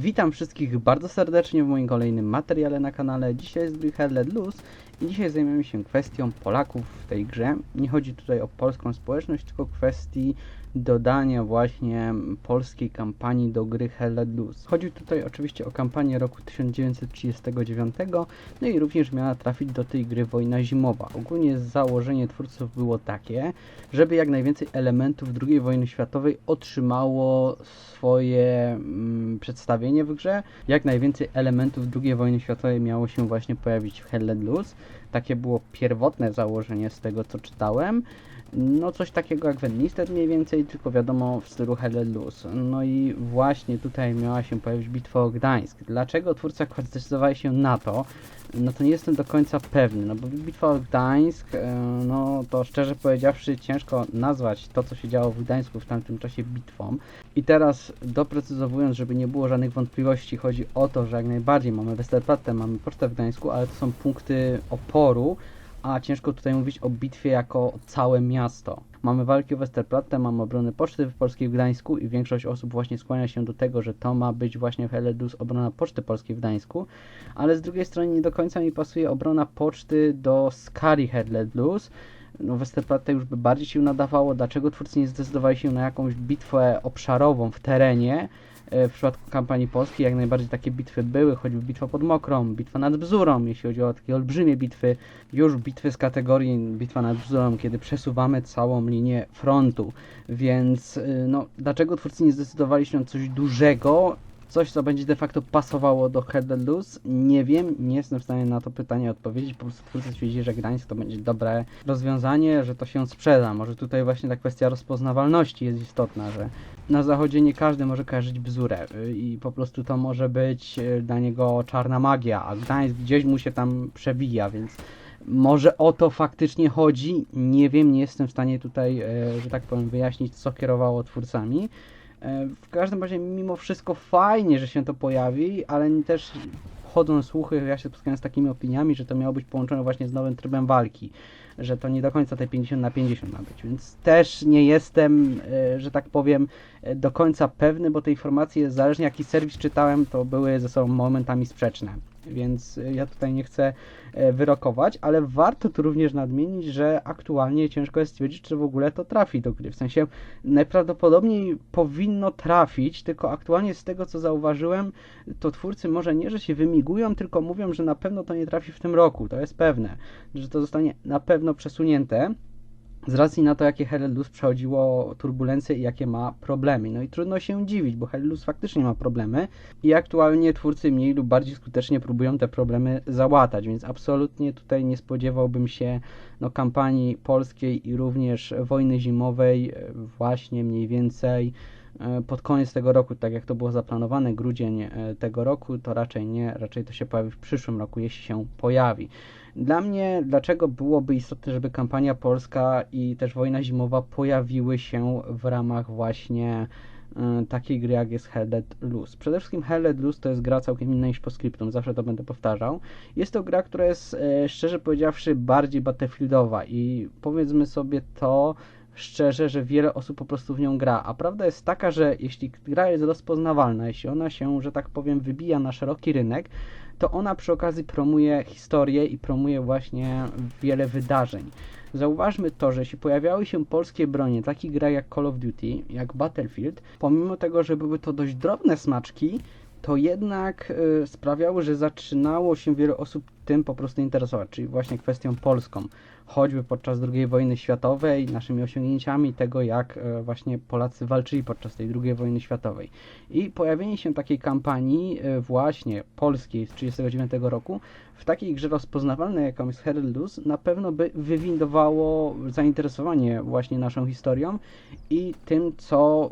Witam wszystkich bardzo serdecznie w moim kolejnym materiale na kanale. Dzisiaj jest gry Loose i dzisiaj zajmiemy się kwestią Polaków w tej grze. Nie chodzi tutaj o polską społeczność, tylko kwestii dodania właśnie polskiej kampanii do gry Hell Loose. Chodzi tutaj oczywiście o kampanię roku 1939, no i również miała trafić do tej gry wojna zimowa. Ogólnie założenie twórców było takie, żeby jak najwięcej elementów II wojny światowej otrzymało swoje mm, przedstawienie w grze. Jak najwięcej elementów II wojny światowej miało się właśnie pojawić w Hell Loose. Takie było pierwotne założenie z tego co czytałem. No coś takiego jak Wenlister mniej więcej, tylko wiadomo w stylu Hell Let Loose. No i właśnie tutaj miała się pojawić bitwa o Gdańsk. Dlaczego twórcy akurat zdecydowali się na to? No to nie jestem do końca pewny, no bo bitwa o Gdańsk, e, no to szczerze powiedziawszy ciężko nazwać to, co się działo w Gdańsku w tamtym czasie bitwą. I teraz doprecyzowując, żeby nie było żadnych wątpliwości, chodzi o to, że jak najbardziej mamy Westerplatte, mamy pocztę w Gdańsku, ale to są punkty oporu, a ciężko tutaj mówić o bitwie jako całe miasto. Mamy walki o Westerplatte, mamy obrony poczty w polskiej w Gdańsku i większość osób właśnie skłania się do tego, że to ma być właśnie Heledus obrona poczty polskiej w Gdańsku, ale z drugiej strony nie do końca mi pasuje obrona poczty do Skari Heledus. No Westerplatte już by bardziej się nadawało, dlaczego twórcy nie zdecydowali się na jakąś bitwę obszarową w terenie, w przypadku kampanii polskiej jak najbardziej takie bitwy były, choćby bitwa pod Mokrą, bitwa nad Bzurą, jeśli chodzi o takie olbrzymie bitwy, już bitwy z kategorii bitwa nad Bzurą, kiedy przesuwamy całą linię frontu, więc y, no, dlaczego twórcy nie zdecydowali się na coś dużego, coś co będzie de facto pasowało do Let Loose? Nie wiem, nie jestem w stanie na to pytanie odpowiedzieć, po prostu twórcy stwierdzili, że Gdańsk to będzie dobre rozwiązanie, że to się sprzeda, może tutaj właśnie ta kwestia rozpoznawalności jest istotna, że na zachodzie nie każdy może kojarzyć bzurę y, i po prostu to może być y, dla niego czarna magia, a Gdańsk gdzieś mu się tam przewija, więc może o to faktycznie chodzi. Nie wiem, nie jestem w stanie tutaj, e, że tak powiem, wyjaśnić, co kierowało twórcami. E, W każdym razie, mimo wszystko, fajnie, że się to pojawi, ale też chodzą słuchy, ja się spotkałem z takimi opiniami, że to miało być połączone właśnie z nowym trybem walki, że to nie do końca te 50 na 50 ma być, więc też nie jestem, e, że tak powiem, e, do końca pewny, bo te informacje, zależnie jaki serwis czytałem, to były ze sobą momentami sprzeczne. Więc e, ja tutaj nie chcę e, wyrokować, ale warto tu również nadmienić, że aktualnie ciężko jest stwierdzić, czy w ogóle to trafi do gry. W sensie najprawdopodobniej powinno trafić, tylko aktualnie z tego co zauważyłem, to twórcy może nie, że się wymigują, tylko mówią, że na pewno to nie trafi w tym roku. To jest pewne, że to zostanie na pewno przesunięte z racji na to, jakie Hellelus przechodziło turbulencje i jakie ma problemy. No i trudno się dziwić, bo Hellelus faktycznie ma problemy i aktualnie twórcy mniej lub bardziej skutecznie próbują te problemy załatać, więc absolutnie tutaj nie spodziewałbym się no, kampanii polskiej i również wojny zimowej e, właśnie mniej więcej e, pod koniec tego roku, tak jak to było zaplanowane, grudzień e, tego roku, to raczej nie, raczej to się pojawi w przyszłym roku, jeśli się pojawi. Dla mnie, dlaczego byłoby istotne, żeby kampania polska i też wojna zimowa pojawiły się w ramach właśnie y, takiej gry jak jest Hell Let Loose. Przede wszystkim Hell Let Loose to jest gra całkiem inna niż Postscriptum, zawsze to będę powtarzał. Jest to gra, która jest e, szczerze powiedziawszy bardziej battlefieldowa i powiedzmy sobie to szczerze, że wiele osób po prostu w nią gra. A prawda jest taka, że jeśli gra jest rozpoznawalna, jeśli ona się, że tak powiem, wybija na szeroki rynek, to ona przy okazji promuje historię i promuje właśnie wiele wydarzeń. Zauważmy to, że jeśli pojawiały się polskie bronie, takie gra jak Call of Duty, jak Battlefield, pomimo tego, że były to dość drobne smaczki, to jednak y, sprawiały, że zaczynało się wiele osób tym po prostu interesować, czyli właśnie kwestią polską. Choćby podczas II wojny światowej, naszymi osiągnięciami tego, jak y, właśnie Polacy walczyli podczas tej II wojny światowej. I pojawienie się takiej kampanii y, właśnie polskiej z 1939 roku w takiej grze rozpoznawalnej, jaką jest Heraldus, na pewno by wywindowało zainteresowanie właśnie naszą historią i tym, co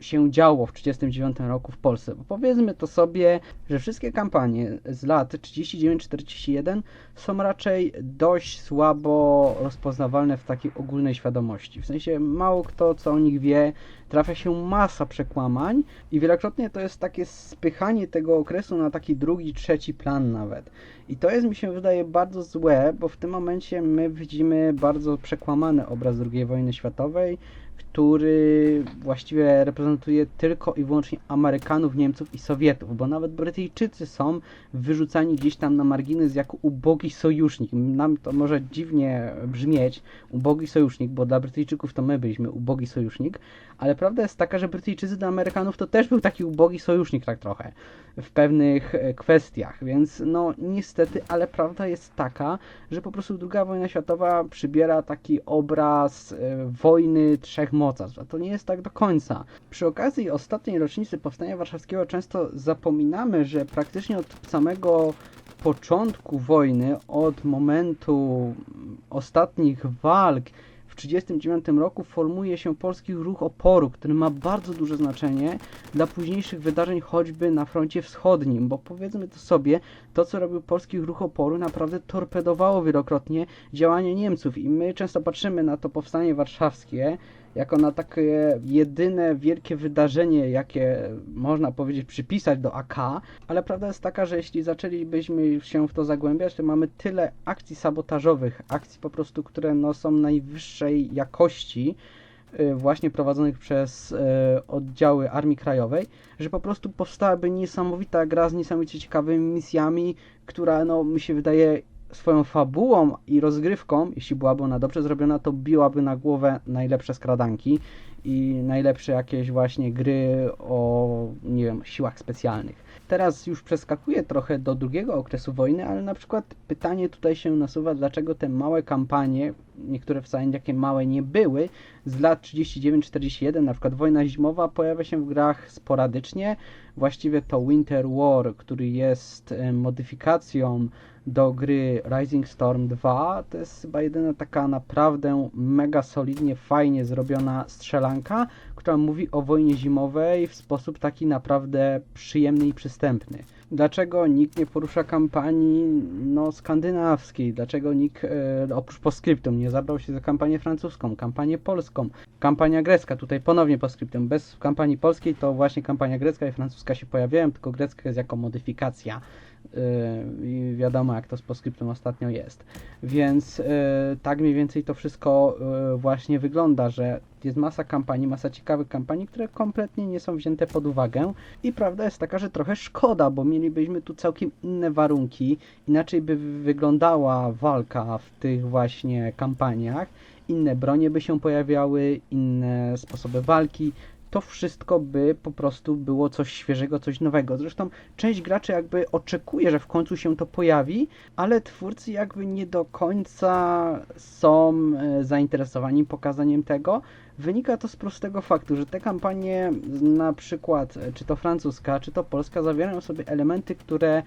się działo w 1939 roku w Polsce. Bo powiedzmy to sobie, że wszystkie kampanie z lat 39-41 są raczej dość słabo rozpoznawalne w takiej ogólnej świadomości. W sensie mało kto co o nich wie, trafia się masa przekłamań i wielokrotnie to jest takie spychanie tego okresu na taki drugi, trzeci plan nawet. I to jest mi się wydaje bardzo złe, bo w tym momencie my widzimy bardzo przekłamany obraz II wojny światowej, który właściwie reprezentuje tylko i wyłącznie Amerykanów, Niemców i Sowietów, bo nawet Brytyjczycy są wyrzucani gdzieś tam na margines jako ubogi sojusznik. Nam to może dziwnie brzmieć, ubogi sojusznik, bo dla Brytyjczyków to my byliśmy ubogi sojusznik, ale prawda jest taka, że Brytyjczycy dla Amerykanów to też był taki ubogi sojusznik tak trochę w pewnych e, kwestiach, więc no niestety, ale prawda jest taka, że po prostu II wojna światowa przybiera taki obraz e, wojny trzech mocarstw, a to nie jest tak do końca. Przy okazji ostatniej rocznicy Powstania Warszawskiego często zapominamy, że praktycznie od samego początku wojny, od momentu ostatnich walk w 1939 roku formuje się polski ruch oporu, który ma bardzo duże znaczenie dla późniejszych wydarzeń choćby na froncie wschodnim, bo powiedzmy to sobie, to co robił polski ruch oporu naprawdę torpedowało wielokrotnie działania Niemców i my często patrzymy na to powstanie warszawskie jako na takie jedyne wielkie wydarzenie, jakie można powiedzieć przypisać do AK, ale prawda jest taka, że jeśli zaczęlibyśmy się w to zagłębiać, to mamy tyle akcji sabotażowych, akcji po prostu, które no, są najwyższej jakości, y, właśnie prowadzonych przez y, oddziały Armii Krajowej, że po prostu powstałaby niesamowita gra z niesamowicie ciekawymi misjami, która no mi się wydaje swoją fabułą i rozgrywką, jeśli byłaby ona dobrze zrobiona, to biłaby na głowę najlepsze skradanki i najlepsze jakieś właśnie gry o, nie wiem, siłach specjalnych. Teraz już przeskakuję trochę do drugiego okresu wojny, ale na przykład pytanie tutaj się nasuwa, dlaczego te małe kampanie, niektóre wcale takie małe nie były, z lat 39-41, na przykład wojna zimowa pojawia się w grach sporadycznie, właściwie to Winter War, który jest e, modyfikacją do gry Rising Storm 2. To jest chyba jedyna taka naprawdę mega solidnie, fajnie zrobiona strzelanka, która mówi o wojnie zimowej w sposób taki naprawdę przyjemny i przystępny. Dlaczego nikt nie porusza kampanii no, skandynawskiej? Dlaczego nikt e, oprócz postscriptum nie zabrał się za kampanię francuską, kampanię polską, kampania grecka? Tutaj ponownie postscriptum. Bez kampanii polskiej to właśnie kampania grecka i francuska się pojawiają, tylko grecka jest jako modyfikacja Yy, i wiadomo jak to z postscriptum ostatnio jest. Więc yy, tak mniej więcej to wszystko yy, właśnie wygląda, że jest masa kampanii, masa ciekawych kampanii, które kompletnie nie są wzięte pod uwagę. I prawda jest taka, że trochę szkoda, bo mielibyśmy tu całkiem inne warunki, inaczej by wyglądała walka w tych właśnie kampaniach, inne bronie by się pojawiały, inne sposoby walki, to wszystko by po prostu było coś świeżego, coś nowego. Zresztą część graczy jakby oczekuje, że w końcu się to pojawi, ale twórcy jakby nie do końca są e, zainteresowani pokazaniem tego. Wynika to z prostego faktu, że te kampanie, na przykład e, czy to francuska, czy to polska, zawierają sobie elementy, które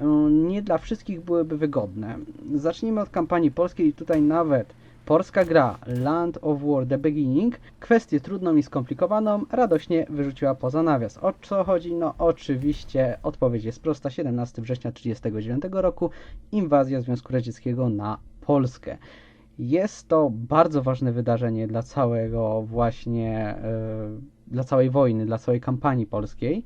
e, nie dla wszystkich byłyby wygodne. Zacznijmy od kampanii polskiej i tutaj nawet Polska gra Land of War The Beginning kwestię trudną i skomplikowaną radośnie wyrzuciła poza nawias. O co chodzi? No oczywiście odpowiedź jest prosta. 17 września 1939 roku inwazja Związku Radzieckiego na Polskę. Jest to bardzo ważne wydarzenie dla całego właśnie, yy, dla całej wojny, dla całej kampanii polskiej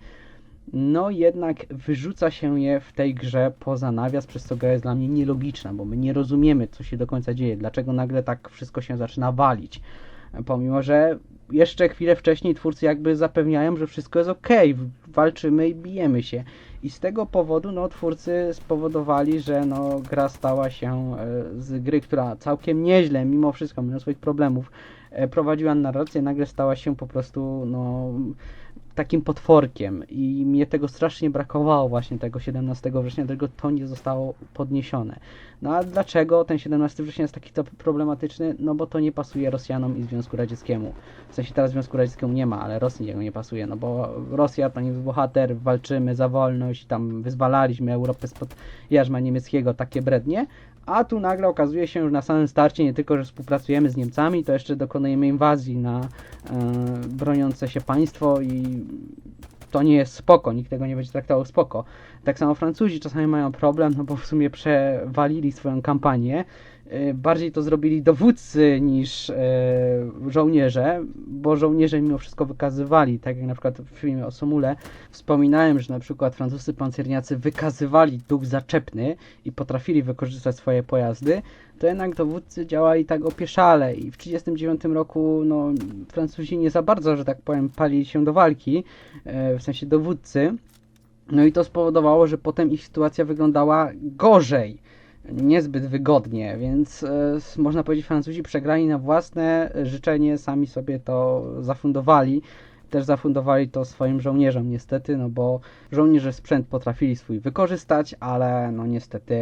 no jednak wyrzuca się je w tej grze poza nawias, przez co gra jest dla mnie nielogiczna, bo my nie rozumiemy, co się do końca dzieje, dlaczego nagle tak wszystko się zaczyna walić. Pomimo, że jeszcze chwilę wcześniej twórcy jakby zapewniają, że wszystko jest ok, walczymy i bijemy się. I z tego powodu no, twórcy spowodowali, że no, gra stała się e, z gry, która całkiem nieźle, mimo wszystko, mimo swoich problemów, e, prowadziła narrację, nagle stała się po prostu no, takim potworkiem i mnie tego strasznie brakowało właśnie tego 17 września, dlatego to nie zostało podniesione. No a dlaczego ten 17 września jest taki problematyczny? No bo to nie pasuje Rosjanom i Związku Radzieckiemu. W sensie teraz Związku Radzieckiemu nie ma, ale Rosji niego nie pasuje, no bo Rosja to nie bohater, walczymy za wolność, tam wyzwalaliśmy Europę spod jarzma niemieckiego, takie brednie, a tu nagle okazuje się, że na samym starcie nie tylko, że współpracujemy z Niemcami, to jeszcze dokonujemy inwazji na e, broniące się państwo i to nie jest spoko, nikt tego nie będzie traktował spoko. Tak samo Francuzi czasami mają problem, no bo w sumie przewalili swoją kampanię bardziej to zrobili dowódcy niż e, żołnierze, bo żołnierze mimo wszystko wykazywali, tak jak na przykład w filmie o Somule wspominałem, że na przykład francuscy pancerniacy wykazywali duch zaczepny i potrafili wykorzystać swoje pojazdy, to jednak dowódcy działali tak opieszale i w 1939 roku no, Francuzi nie za bardzo, że tak powiem, palili się do walki, e, w sensie dowódcy, no i to spowodowało, że potem ich sytuacja wyglądała gorzej, niezbyt wygodnie, więc e, można powiedzieć, Francuzi przegrali na własne życzenie, sami sobie to zafundowali. Też zafundowali to swoim żołnierzom, niestety, no bo żołnierze sprzęt potrafili swój wykorzystać, ale no niestety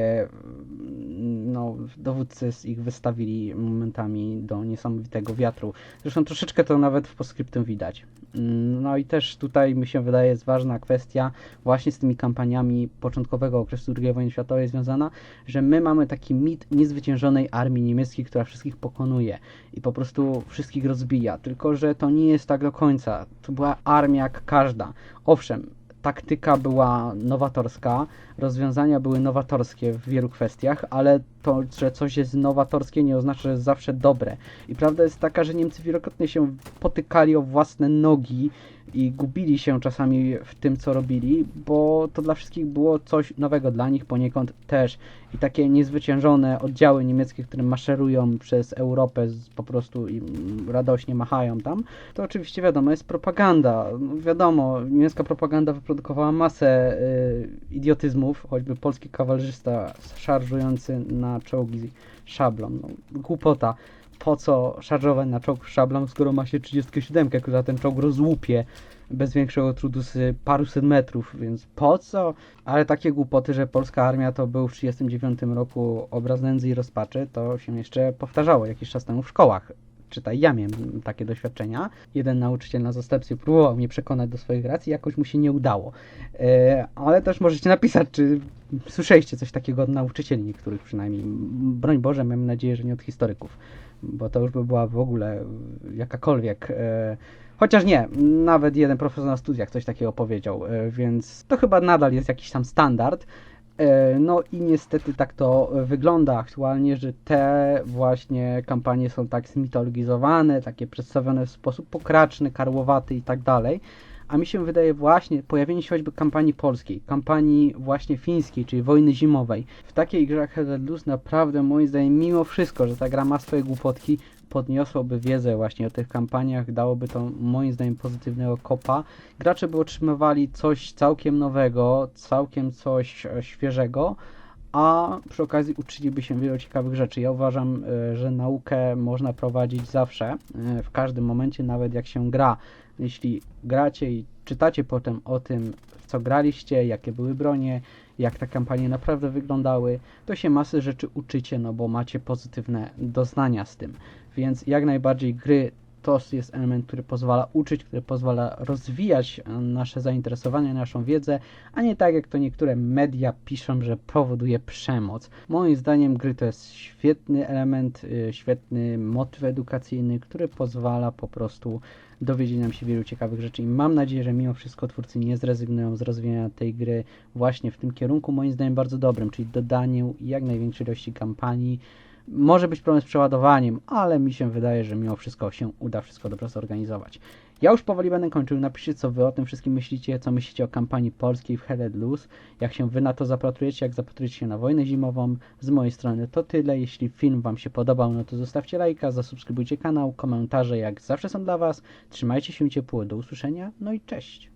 no, dowódcy z ich wystawili momentami do niesamowitego wiatru. Zresztą troszeczkę to nawet w postscriptum widać. Mm, No i też tutaj mi się wydaje jest ważna kwestia właśnie z tymi kampaniami początkowego okresu II wojny światowej związana, że my mamy taki mit niezwyciężonej armii niemieckiej, która wszystkich pokonuje i po prostu wszystkich rozbija. Tylko, że to nie jest tak do końca. To była armia jak każda. Owszem, taktyka była nowatorska, rozwiązania były nowatorskie w wielu kwestiach, ale to, że coś jest nowatorskie nie oznacza, że jest zawsze dobre. I prawda jest taka, że Niemcy wielokrotnie się potykali o własne nogi i gubili się czasami w tym, co robili, bo to dla wszystkich było coś nowego, dla nich poniekąd też. I takie niezwyciężone oddziały niemieckie, które maszerują przez Europę po prostu i radośnie machają tam, to oczywiście wiadomo, jest propaganda. No, wiadomo, niemiecka propaganda wyprodukowała masę y, idiotyzmów, choćby polski kawalerzysta szarżujący na czołgi szablą. No, głupota. Po co szarżować na czołg szablą, skoro ma się 37, która ten czołg rozłupie bez większego trudu z paruset metrów, więc po co? Ale takie głupoty, że polska armia to był w 1939 roku obraz nędzy i rozpaczy, to się jeszcze powtarzało jakiś czas temu w szkołach. Czytaj, ja miałem takie doświadczenia. Jeden nauczyciel na zastępstwie próbował mnie przekonać do swoich racji, jakoś mu się nie udało. E, ale też możecie napisać, czy słyszeliście coś takiego od nauczycieli niektórych przynajmniej. Broń Boże, mam nadzieję, że nie od historyków, bo to już by była w ogóle jakakolwiek... E, Chociaż nie, nawet jeden profesor na studiach coś takiego powiedział, e, więc to chyba nadal jest jakiś tam standard. E, No i niestety tak to wygląda aktualnie, że te właśnie kampanie są tak zmitologizowane, takie przedstawione w sposób pokraczny, karłowaty i tak dalej. A mi się wydaje właśnie pojawienie się choćby kampanii polskiej, kampanii właśnie fińskiej, czyli wojny zimowej. W takiej grze Loose naprawdę moim zdaniem mimo wszystko, że ta gra ma swoje głupotki, podniosłoby wiedzę właśnie o tych kampaniach, dałoby to moim zdaniem pozytywnego kopa. Gracze by otrzymywali coś całkiem nowego, całkiem coś e, świeżego, a przy okazji uczyliby się wielu ciekawych rzeczy. Ja uważam, e, że naukę można prowadzić zawsze, e, w każdym momencie, nawet jak się gra. Jeśli gracie i czytacie potem o tym, w co graliście, jakie były bronie, jak te kampanie naprawdę wyglądały, to się masy rzeczy uczycie, no bo macie pozytywne doznania z tym. Więc jak najbardziej gry to jest element, który pozwala uczyć, który pozwala rozwijać e, nasze zainteresowania, naszą wiedzę, a nie tak jak to niektóre media piszą, że powoduje przemoc. Moim zdaniem gry to jest świetny element, y, świetny motyw edukacyjny, który pozwala po prostu dowiedzieć nam się wielu ciekawych rzeczy i mam nadzieję, że mimo wszystko twórcy nie zrezygnują z rozwijania tej gry właśnie w tym kierunku, moim zdaniem bardzo dobrym, czyli dodaniu jak największej ilości kampanii, może być problem z przeładowaniem, ale mi się wydaje, że mimo wszystko się uda wszystko dobrze zorganizować. Ja już powoli będę kończył. Napiszcie, co wy o tym wszystkim myślicie, co myślicie o kampanii polskiej w Headed Loose, jak się wy na to zapatrujecie, jak zapatrujecie się na wojnę zimową. Z mojej strony to tyle. Jeśli film wam się podobał, no to zostawcie lajka, zasubskrybujcie kanał, komentarze jak zawsze są dla was. Trzymajcie się ciepło, do usłyszenia, no i cześć!